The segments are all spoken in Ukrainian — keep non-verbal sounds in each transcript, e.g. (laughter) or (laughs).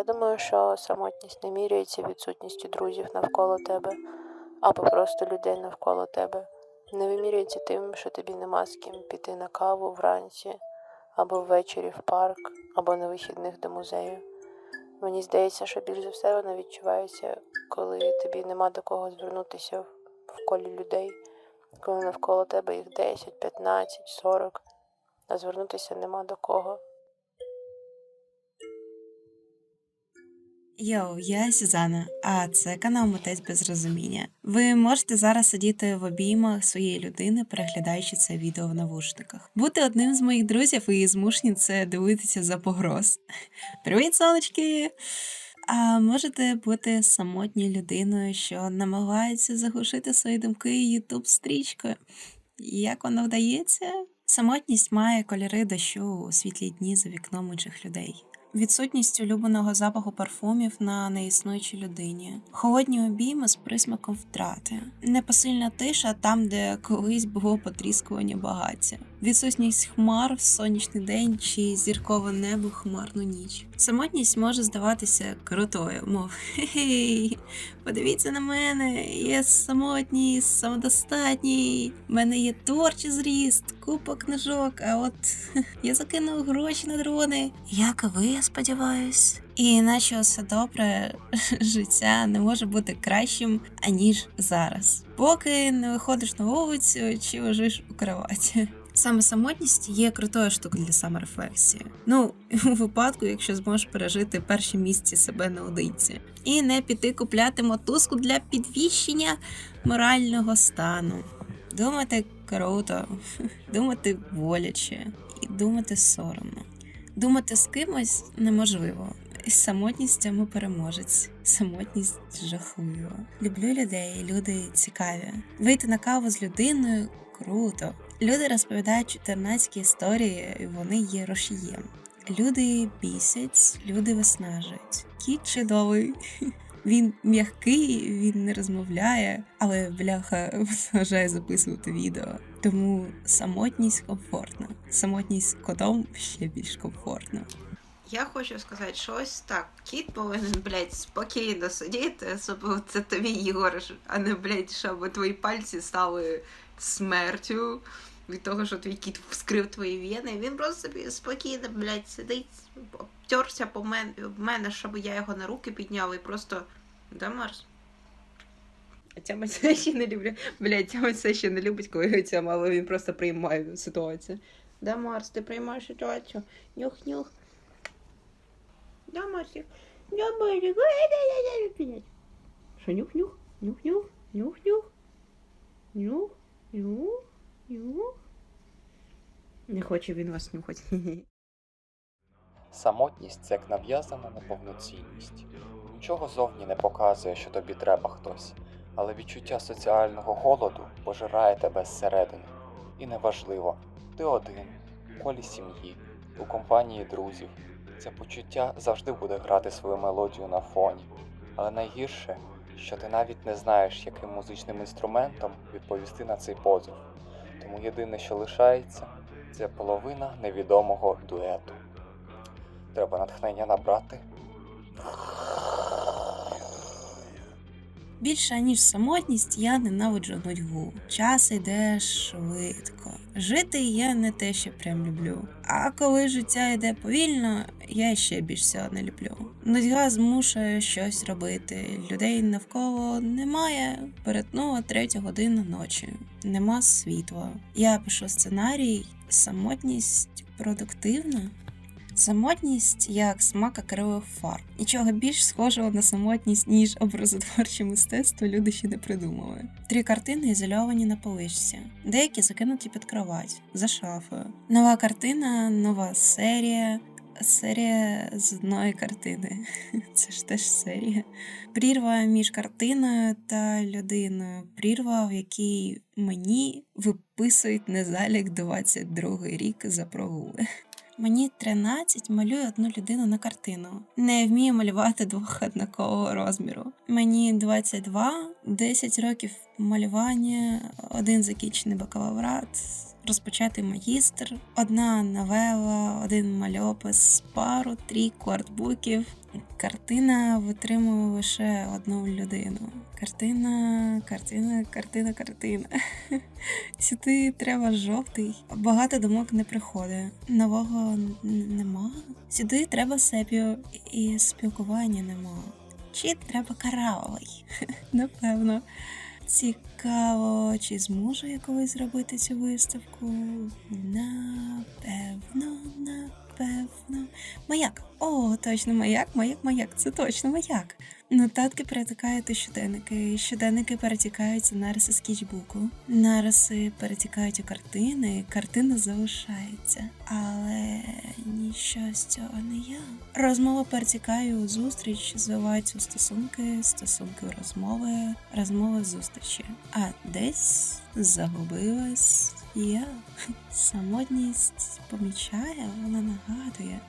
Я думаю, що самотність не міряється відсутністю друзів навколо тебе або просто людей навколо тебе. Не вимірюється тим, що тобі нема з ким піти на каву вранці, або ввечері в парк, або на вихідних до музею. Мені здається, що більш за все вона відчувається, коли тобі нема до кого звернутися в колі людей, коли навколо тебе їх 10, 15, 40, а звернутися нема до кого. Йоу, я Сюзанна, а це канал Митець без розуміння. Ви можете зараз сидіти в обіймах своєї людини, переглядаючи це відео в навушниках. Бути одним з моїх друзів і змушені це дивитися за погроз. (laughs) Привіт, сонечки! А можете бути самотньою людиною, що намагається заглушити свої думки ютуб стрічкою. Як воно вдається? Самотність має кольори дощу у світлі дні за вікном інших людей. Відсутність улюбленого запаху парфумів на неіснуючій людині, холодні обійми з присмаком втрати, непосильна тиша там, де колись було потріскування багаття, відсутність хмар в сонячний день чи зіркове небо в хмарну ніч. Самотність може здаватися крутою, мов хе-хей, подивіться на мене, я самотній, самодостатній, в мене є творчий зріст, купа книжок, а от я закинув гроші на дрони. Як ви, я сподіваюсь. І наче все добре, (laughs) життя не може бути кращим, аніж зараз. Поки не виходиш на вулицю чи лежиш у кроваті. Саме самотність є крутою штукою для саморефлексії. Ну, (laughs) у випадку, якщо зможеш пережити перші місці себе наодинці. І не піти купляти мотузку для підвищення морального стану. Думати круто, (laughs) думати боляче і думати соромно. Думати з кимось неможливо. З самотністю ми переможець. Самотність жахлива. Люблю людей, люди цікаві. Вийти на каву з людиною круто. Люди розповідають чотирнацькі історії, і вони є рушієм. Люди бісять, люди виснажують. Кіт чудовий. (laughs) Він м'який, він не розмовляє, але бляха (laughs) вважає записувати відео. Тому самотність комфортна. Самотність з котом ще більш комфортна. Я хочу сказати, що ось так. Кіт повинен, блядь, спокійно сидіти, щоб це тобі Ігор, а не, блядь, щоб твої пальці стали смертю від того, що твій кіт вскрив твої вени. Він просто собі спокійно, блядь, сидить, обтерся по мене, в мене, щоб я його на руки підняв і просто. Да, Марс? Тяма це (laughs) ще не люблю. Блядь, Тяма це ще не любить, коли його Тяма, але він просто приймає ситуацію. Да, Марс, ти приймаєш ситуацію. Нюх-нюх. Да, Марсик. Да, Марсик. Що, нюх-нюх? Нюх-нюх? Нюх-нюх? Хоче він вас нюхати. (laughs) Самотність це як нав'язана неповноцінність. Нічого зовні не показує, що тобі треба хтось, але відчуття соціального голоду пожирає тебе зсередини. І неважливо, ти один, в колі сім'ї, у компанії друзів. Це почуття завжди буде грати свою мелодію на фоні. Але найгірше, що ти навіть не знаєш, яким музичним інструментом відповісти на цей позов. Тому єдине, що лишається, це половина невідомого дуету. Треба натхнення набрати. Більше ніж самотність, я ненавиджу нудьгу. Час йде швидко. Жити я не те, що прям люблю. А коли життя йде повільно, я ще більш цього не люблю. Нудьга змушує щось робити. Людей навколо немає. Перетнула третя година ночі. Нема світла. Я пишу сценарій. Самотність продуктивна. Самотність як смак акрилових фарб. Нічого більш схожого на самотність, ніж образотворче мистецтво, люди ще не придумали. Три картини ізольовані на поличці, деякі закинуті під кровать, за шафою. Нова картина, нова серія. Серія з одної картини. (laughs) Це ж теж серія. Прірва між картиною та людиною. Прірва, в якій мені виписують незалік 22 рік за прогули. Мені 13, малюю одну людину на картину. Не вмію малювати двох однакового розміру. Мені 22, 10 років малювання, один закінчений бакалаврат, розпочатий магістр, одна новела, один мальопис, пару, трійку артбуків. Картина витримує лише одну людину. Картина, картина, картина, картина. (laughs) Сюди треба жовтий. Багато думок не приходить. Нового нема. Сюди треба сепію і спілкування нема. Чи треба каравий? (laughs) Напевно. Цікаво, чи зможу я колись зробити цю виставку? Напевно, напевно. Маяк. О, точно маяк, маяк, маяк. Це точно маяк. Нотатки перетикають у щоденники, щоденники перетікають у нариси скетчбуку, нариси перетікають у картини, картина залишається. Але ніщо з цього не я. Розмова перетікає у зустріч, звиваються у стосунки, стосунки у розмови, розмови в зустрічі. А десь загубилась я. (laughs) Самотність помічає, вона нагадує.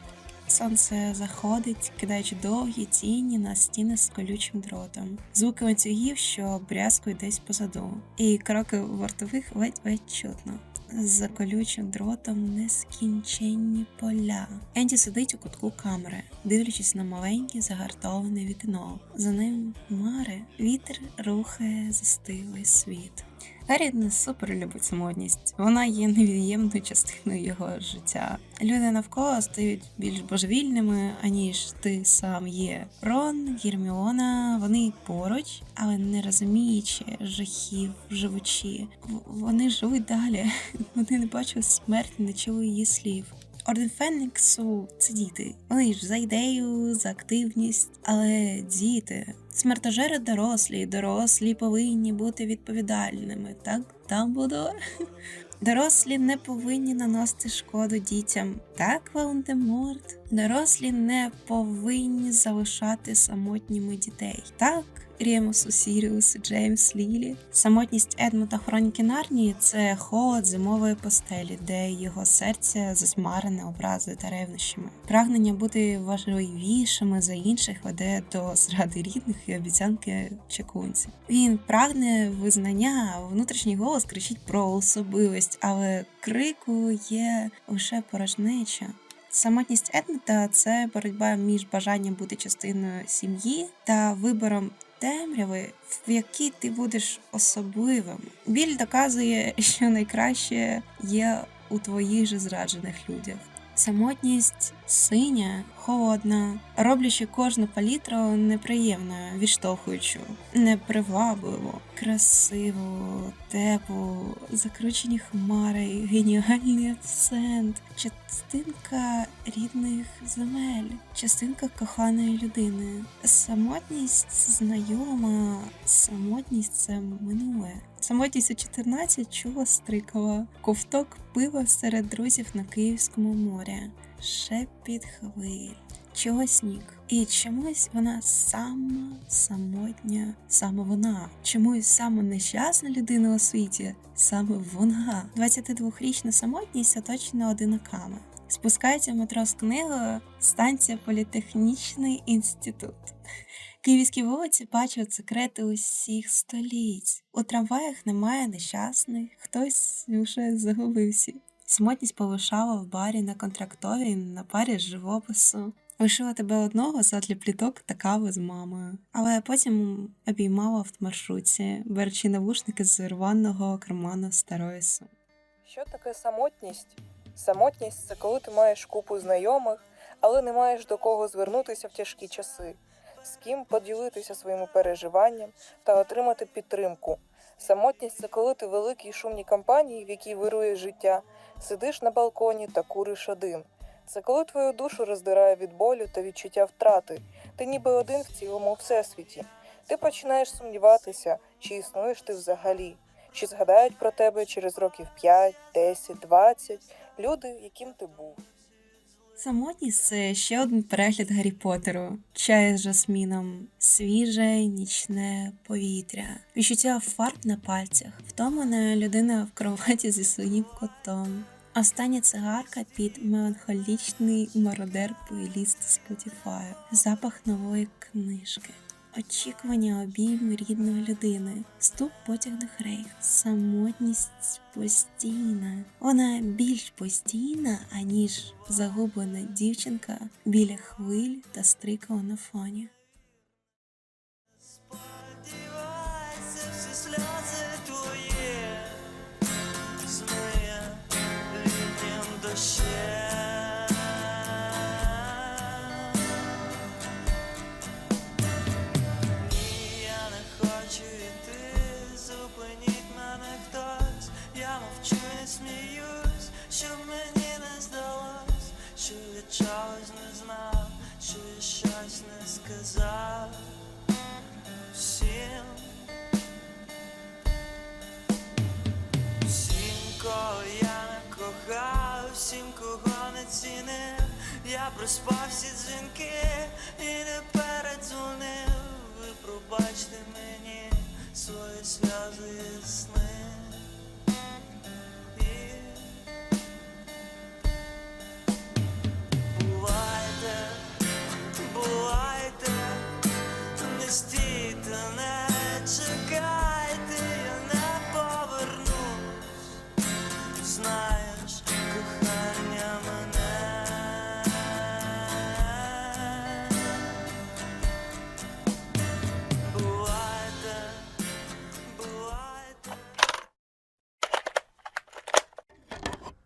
Сонце заходить, кидаючи довгі тіні на стіни з колючим дротом, звуки ланцюгів, що брязкують десь позаду, і кроки вартових ледь-ледь чутно. За колючим дротом нескінченні поля. Енді сидить у кутку камери, дивлячись на маленьке загартоване вікно. За ним мари, вітер рухає застиглий світ. Гаррі не супер любить самотність. Вона є невід'ємною частиною його життя. Люди навколо стають більш божевільними, аніж ти сам є. Рон, Гірміона, вони поруч, але не розуміючи жахів, живучі. Вони живуть далі. (laughs) Вони не бачили смерті, не чули її слів. Орден Феніксу це діти. Вони ж за ідею, за активність, але діти. Смертожери дорослі, дорослі повинні бути відповідальними. Так, Дамблдор? (laughs) Дорослі не повинні наносити шкоду дітям. Так, Волан-де-Морт? Дорослі не повинні залишати самотніми дітей. Так, Рємус Сіріус, Джеймс Лілі. Самотність Едмута Хроніки Нарнії це холод зимової постелі, де його серце засмарене образою та ревнощами. Прагнення бути важливішими за інших веде до зради рідних і обіцянки чекунців. Він прагне визнання, внутрішній голос кричить про особливість, але крику є лише порожнеча. Самотність Едмута це боротьба між бажанням бути частиною сім'ї та вибором темряви, в якій ти будеш особливим. Біль доказує, що найкраще є у твоїх же зраджених людях. Самотність синя, холодна, роблячи кожну палітру неприємною, відштовхуючу, непривабливо, красиву, теплу, закручені хмари, геніальний акцент, частинка рідних земель, частинка коханої людини. Самотність знайома, самотність це минуле. Самотність у 14 чула стрикала, ковток пива серед друзів на Київському морі, шепіт хвиль, чогось сніг. І чомусь вона сама самотня, саме вона. Чомусь саме нещасна людина у світі, саме вона. 22-річна самотність оточена одиноками. Спускається метро з книгою станція Політехнічний інститут. Київські вулиці бачать секрети усіх століть. У трамваях немає нещасних, хтось вже загубився. Самотність повишала в барі на контрактовій на парі з живопису. Лишила тебе одного задля пліток та кави з мамою, але потім обіймала в маршрутці, беручи навушники з рваного карману старої сумки. Що таке самотність? Самотність це коли ти маєш купу знайомих, але не маєш до кого звернутися в тяжкі часи, з ким поділитися своїми переживанням та отримати підтримку. Самотність це коли ти великій шумній компанії, в якій вирує життя, сидиш на балконі та куриш один. Це коли твою душу роздирає від болю та відчуття втрати. Ти ніби один в цілому всесвіті. Ти починаєш сумніватися, чи існуєш ти взагалі, чи згадають про тебе через років 5, 10, 20 люди, яким ти був. Самотність це ще один перегляд Гаррі Поттеру, чай з жасміном, свіже нічне повітря, відчуття фарб на пальцях, втомлена людина в кроваті зі своїм котом. Остання цигарка під меланхолічний мародер плейліст Spotify, запах нової книжки. Очікування обійму рідної людини, стук потягних рейх, самотність постійна. Вона більш постійна, аніж загублена дівчинка біля хвиль та стрика на фоні. Я проспав всі дзвінки і не передзвонив. Ви пробачте мені свої сльози сни.